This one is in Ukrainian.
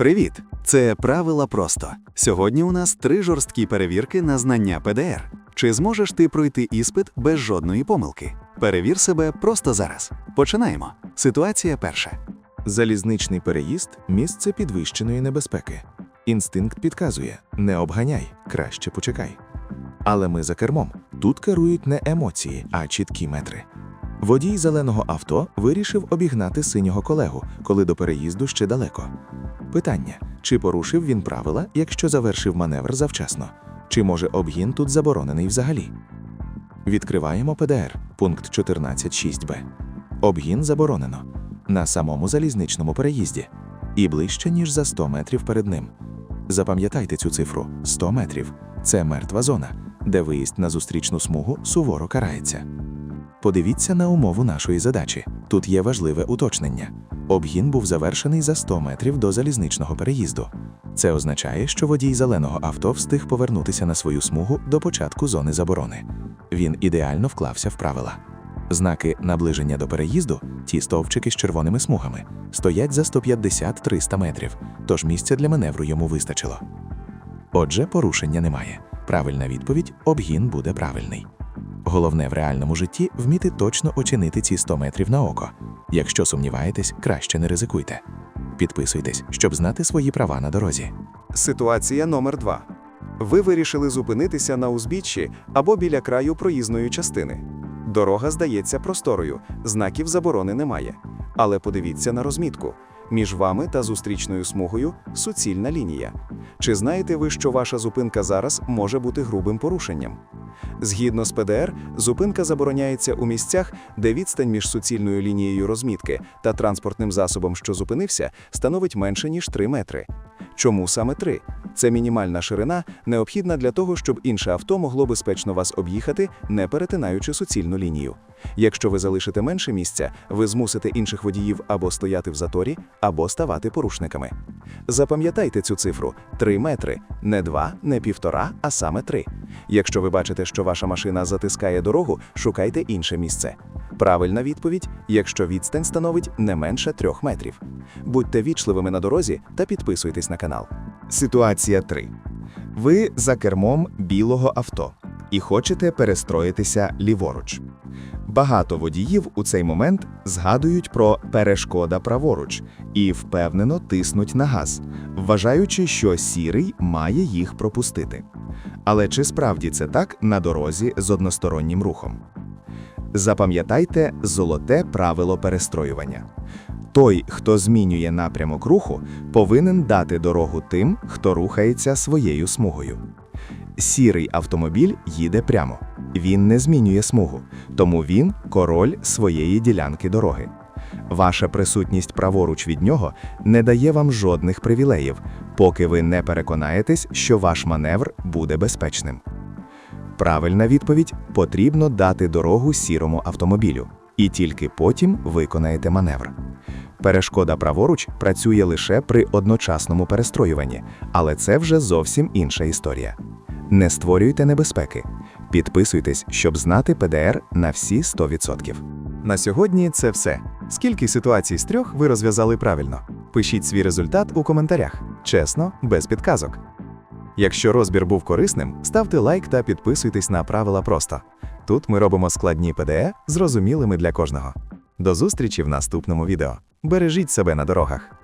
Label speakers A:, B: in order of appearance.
A: Привіт! Це правила просто. Сьогодні у нас три жорсткі перевірки на знання ПДР. Чи зможеш ти пройти іспит без жодної помилки? Перевір себе просто зараз. Починаємо. Ситуація перша.
B: Залізничний переїзд місце підвищеної небезпеки. Інстинкт підказує: не обганяй, краще почекай. Але ми за кермом. Тут керують не емоції, а чіткі метри. Водій зеленого авто вирішив обігнати синього колегу, коли до переїзду ще далеко. Питання: чи порушив він правила, якщо завершив маневр завчасно? Чи може обгін тут заборонений взагалі? Відкриваємо ПДР, пункт 14.6б. Обгін заборонено на самому залізничному переїзді і ближче, ніж за 100 метрів перед ним. Запам'ятайте цю цифру 100 метрів це мертва зона, де виїзд на зустрічну смугу суворо карається. Подивіться на умову нашої задачі. Тут є важливе уточнення. Обгін був завершений за 100 метрів до залізничного переїзду. Це означає, що водій зеленого авто встиг повернутися на свою смугу до початку зони заборони. Він ідеально вклався в правила. Знаки наближення до переїзду, ті стовпчики з червоними смугами, стоять за 150-300 метрів, тож місця для маневру йому вистачило. Отже, порушення немає. Правильна відповідь обгін буде правильний. Головне в реальному житті вміти точно оцінити ці 100 метрів на око. Якщо сумніваєтесь, краще не ризикуйте. Підписуйтесь, щоб знати свої права на дорозі.
C: Ситуація номер 2 Ви вирішили зупинитися на узбіччі або біля краю проїзної частини. Дорога здається просторою, знаків заборони немає. Але подивіться на розмітку. Між вами та зустрічною смугою суцільна лінія. Чи знаєте ви, що ваша зупинка зараз може бути грубим порушенням? Згідно з ПДР, зупинка забороняється у місцях, де відстань між суцільною лінією розмітки та транспортним засобом, що зупинився, становить менше ніж 3 метри. Чому саме 3? Це мінімальна ширина, необхідна для того, щоб інше авто могло безпечно вас об'їхати, не перетинаючи суцільну лінію. Якщо ви залишите менше місця, ви змусите інших водіїв або стояти в заторі, або ставати порушниками. Запам'ятайте цю цифру 3 метри, не 2, не півтора, а саме 3. Якщо ви бачите, що ваша машина затискає дорогу, шукайте інше місце. Правильна відповідь, якщо відстань становить не менше 3 метрів. Будьте вічливими на дорозі та підписуйтесь на канал.
D: Ситуація 3. Ви за кермом білого авто і хочете перестроїтися ліворуч. Багато водіїв у цей момент згадують про перешкода праворуч і впевнено тиснуть на газ, вважаючи, що сірий має їх пропустити. Але чи справді це так на дорозі з одностороннім рухом? Запам'ятайте золоте правило перестроювання. Той, хто змінює напрямок руху, повинен дати дорогу тим, хто рухається своєю смугою. Сірий автомобіль їде прямо. Він не змінює смугу, тому він король своєї ділянки дороги. Ваша присутність праворуч від нього не дає вам жодних привілеїв, поки ви не переконаєтесь, що ваш маневр буде безпечним. Правильна відповідь потрібно дати дорогу сірому автомобілю, і тільки потім виконаєте маневр. Перешкода праворуч працює лише при одночасному перестроюванні, але це вже зовсім інша історія. Не створюйте небезпеки. Підписуйтесь, щоб знати ПДР на всі 100%.
C: На сьогодні це все. Скільки ситуацій з трьох ви розв'язали правильно? Пишіть свій результат у коментарях. Чесно, без підказок. Якщо розбір був корисним, ставте лайк та підписуйтесь на правила просто. Тут ми робимо складні ПДЕ зрозумілими для кожного. До зустрічі в наступному відео. Бережіть себе на дорогах.